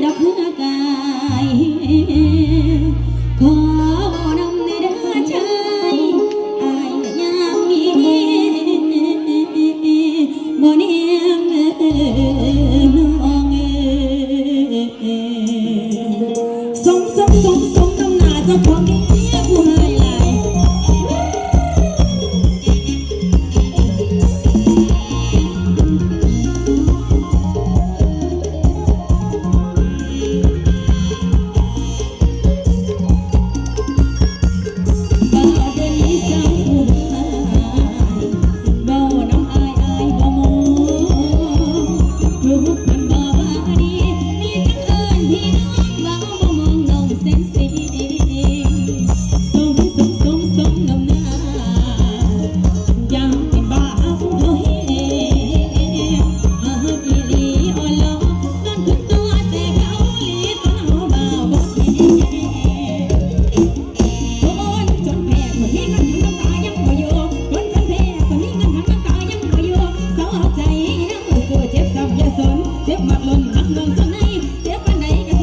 la puna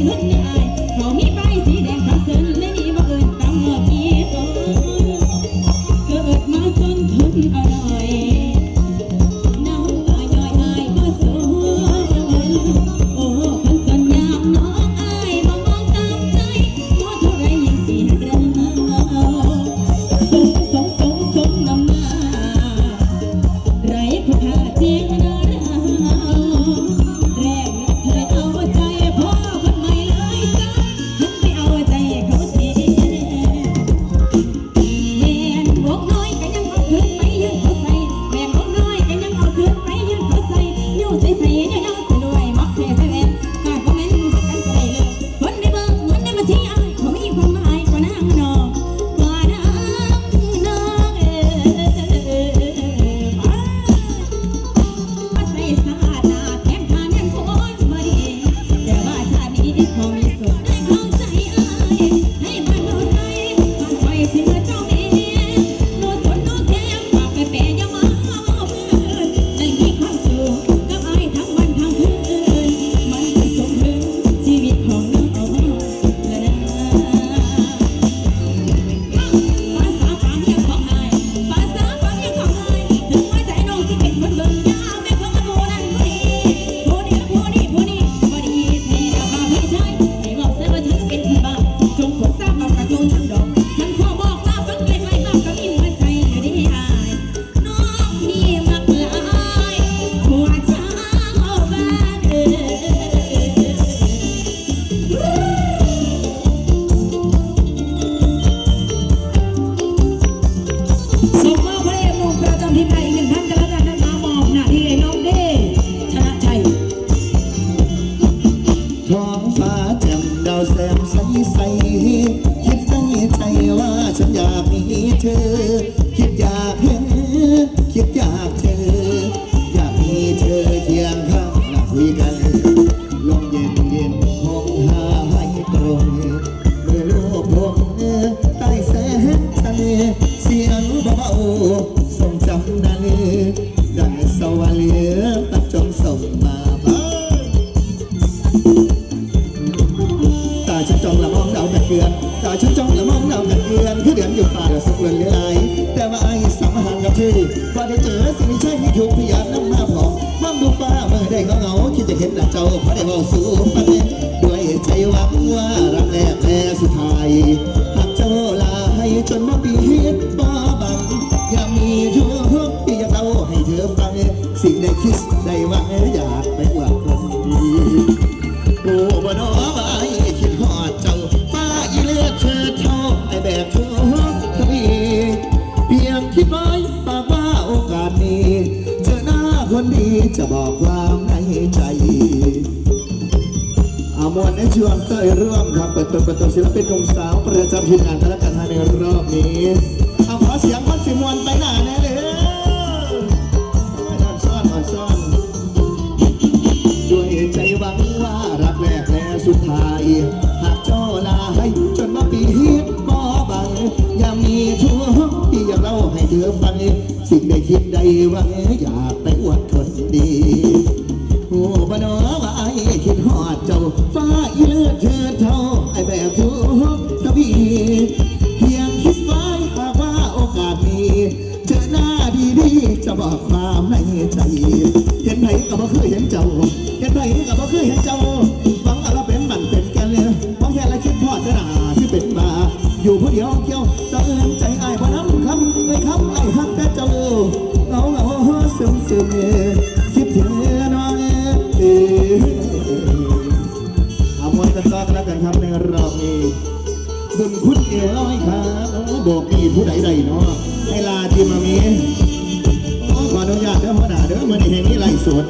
Yeah. จ้องละมองดาวกันเกลือนตาฉันจ้องละมองดาวกันเกลือนคือเดือนอยู่ฝ่าเดือดสักเลือนเหลือไหลแต่ว่าไอ้สามหันกับเธอว่าได้เจอสิ่งที่ใช่ที่ถูกพยานนำมาพอมองดูฟ้าเมื่อได้เงาเงาคิดจะเห็นหน้าเจ้าเพราะได้เบาสู่ฟังด้วยใจหวังว่ารักแรกและสุดท้ายหากเจ้าลาให้จนมาปีดบ้าบังอย่ามีชั่วที่อยากเล่าให้เธอฟังสิ่งใดคิดได้หวัง จะบอกความในใจ อามวนในช่วงเต้ยร่วมครับเปิดตัวเปิดตัวศิลปินหนุ่มสาว ประจำทีมงานกันและกันในรอบนี้เอาขอเสียงมันสิมวนไปหน้าแน่เลยอ่อนซ่อนซ่อนด้วยใจหวังว่ารักแรกและสุดท้ายหากเจ้าลาให้จนมาปีฮิตบ่บังอย่ามีชั่วที่อยากเล่าให้เธอฟังสิ่งใดคิดใดหวังอยาก นต่อกันแล้วกันครับในรอบนี้บุญคุณเอ๋ร้อยครับโอ้บอกมีผู้ใดใดเนาะให้ลาทีมามีขออนุญาตเด้อหัวหน้าเด้อมันเห็นนี่ไล่สด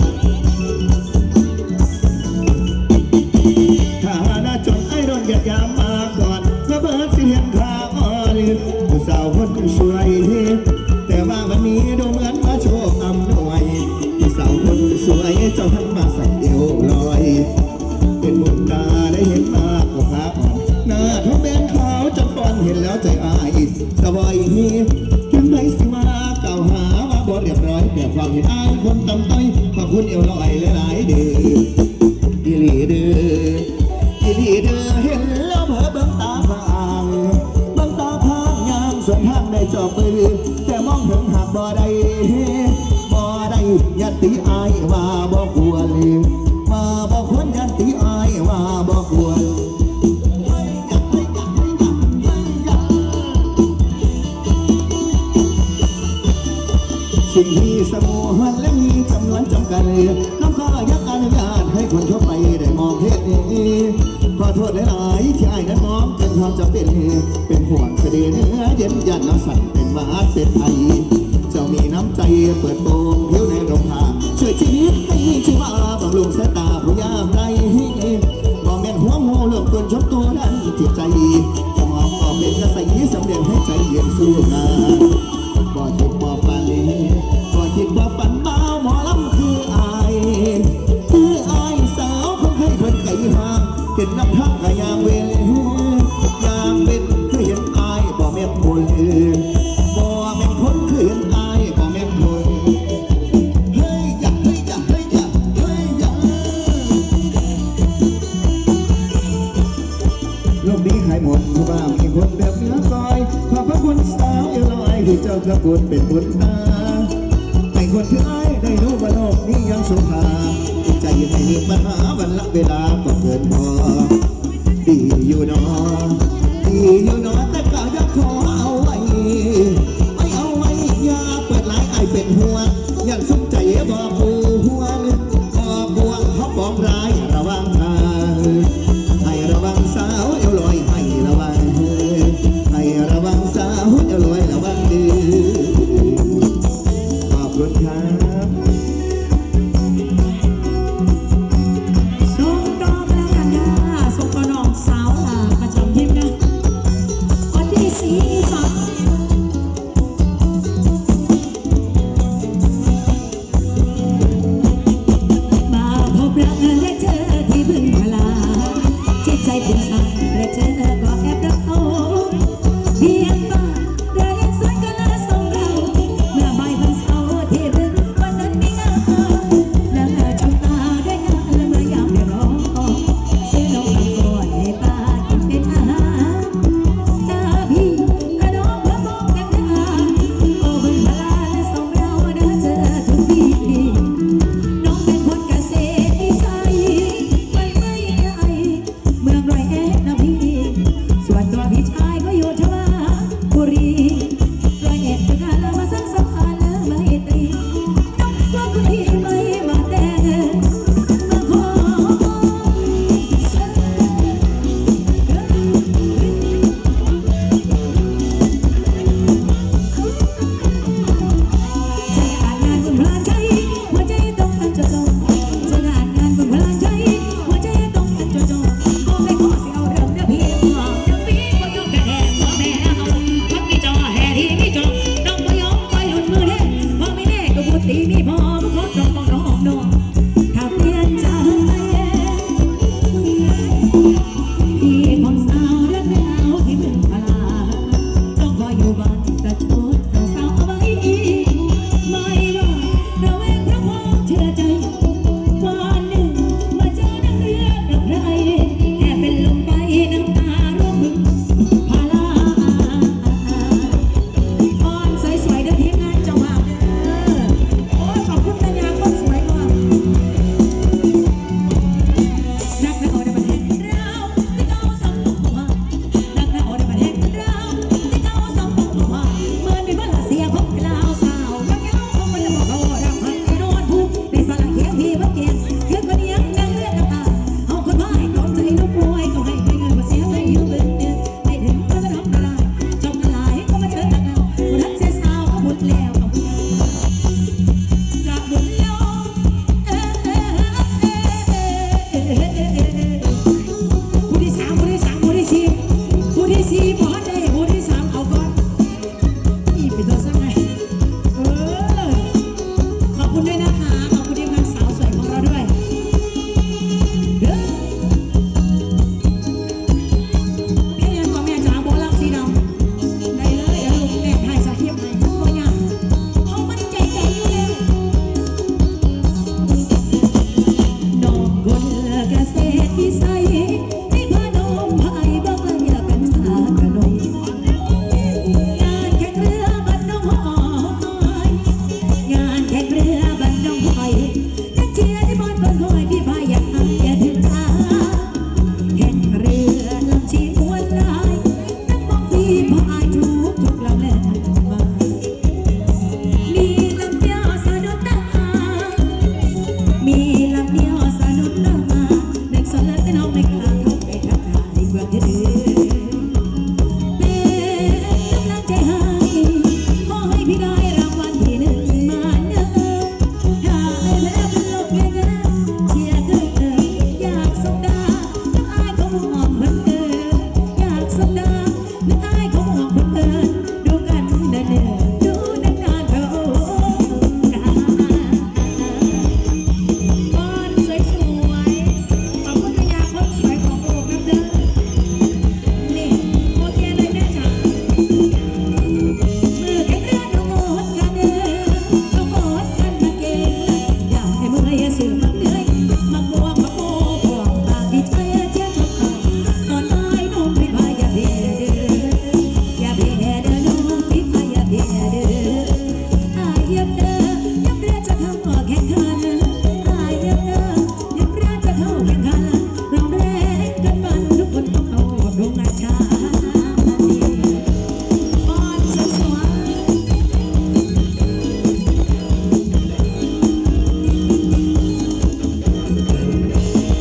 ได้จอบมือแต่มองถึงหากบ่ได้บ่ได้ยันตีอายว่าบ่ควรว่าบ่ควรยันตีอายว่าบ่ควรสิ่งที่สมวนและมีจำนวนจำกัด สั่นเป็นมหาเศรษฐีเจ้ามีน้ำใจเปิดโป โลกนี้ขายหมดเพราะว่ามีคนแบบเนื้อก้อย ขอบพระคุณสาวเอลอยที่เจ้ากระปุนเป็นบุญตาให้คนที่อ้ายได้รู้ว่าโลกนี้ยังสุภาใจไม่มีปัญหาวันละเวลาก็เกินพอ ดีอยู่เนอดีอยู่เนอ ตีมีพอมคดต้องน้องน้อง